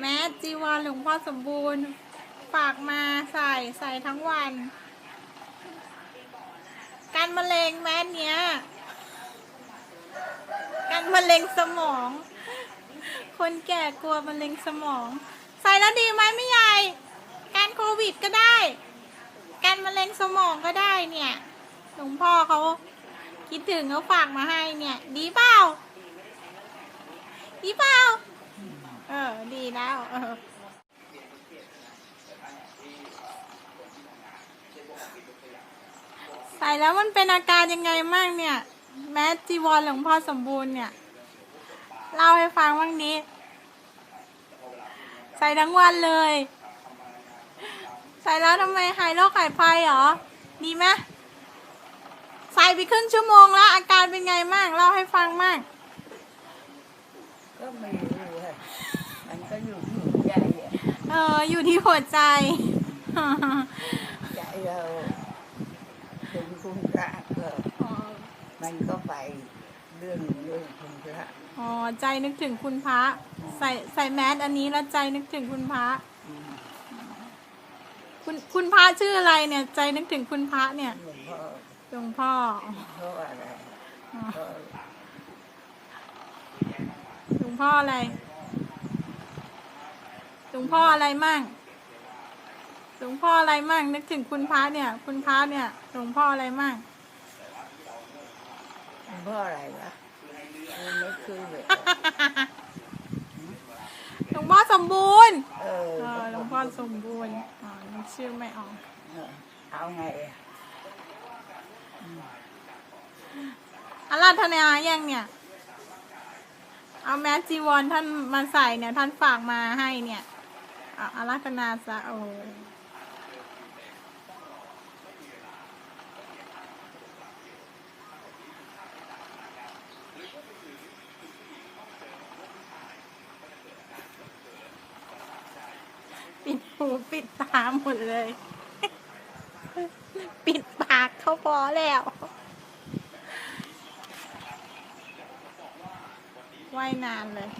แมสจีวรหลวงพ่อสมบูรณ์ ฝากมาใส่ใส่ทั้งวัน การมะเร็งแมสเนี้ย การมะเร็งสมอง คนแก่กลัวมะเร็งสมอง ใส่แล้วดีไหมไม่ใหญ่การโควิดก็ได้ การมะเร็งสมองก็ได้เนี่ย หลวงพ่อเขาคิดถึงเขาฝากมาให้เนี่ย ดีปล่า ดีเปล่า เออ ดีแล้วเออ ใส่แล้วมันเป็นอาการยังไงบ้างเนี่ย แม้จีวรหลวงพ่อสมบูรณ์เนี่ย เล่าให้ฟังบ้างนี้ ใส่ทั้งวันเลย ใส่แล้วทำไมหายโรคหายภัยหรอ ดีไหมใส่ไปครึ่งชั่วโมงแล้ว อาการเป็นไงบ้างเล่าให้ฟังบ้างก็ไม่รู้อะมันก็อยู่ที่หัวใจอะ เออ อยู่ที่หัวใจ ใจเราถึงคุณพระก็มันก็ไปเรื่องเรื่องคุณพระอ๋อ ใจนึกถึงคุณพระ ใส่ใส่แมสอันนี้แล้วใจนึกถึงคุณพระอืมคุณคุณพระชื่ออะไรเนี่ย ใจนึกถึงคุณพระเนี่ยหลวงพ่อหลวงพ่อเพราะอะไรอ๋อเพราะหลวงพ่ออะไร หลวงพ่ออะไรมั่งหลวงพ่ออะไรมั่งนึกถึงคุณพระเนี่ย คุณพระเนี่ยหลวงพ่ออะไรมั่งหลวงพ่ออะไรวะมันไม่คือเลยหลวงพ่อสมบูรณ์เออเออหลวงพ่อสมบูรณ์อ๋อนึกชื่อไม่ออกเออเอาไงอะอาราธนายังเนี่ย เอาแมสจีวรท่านมาใส่เนี่ย ท่านฝากมาให้เนี่ย เอาอาราธนาซะโอ้ปิดหูปิดตาหมดเลย ปิดปากเขาพอแล้วว่ายนานเลย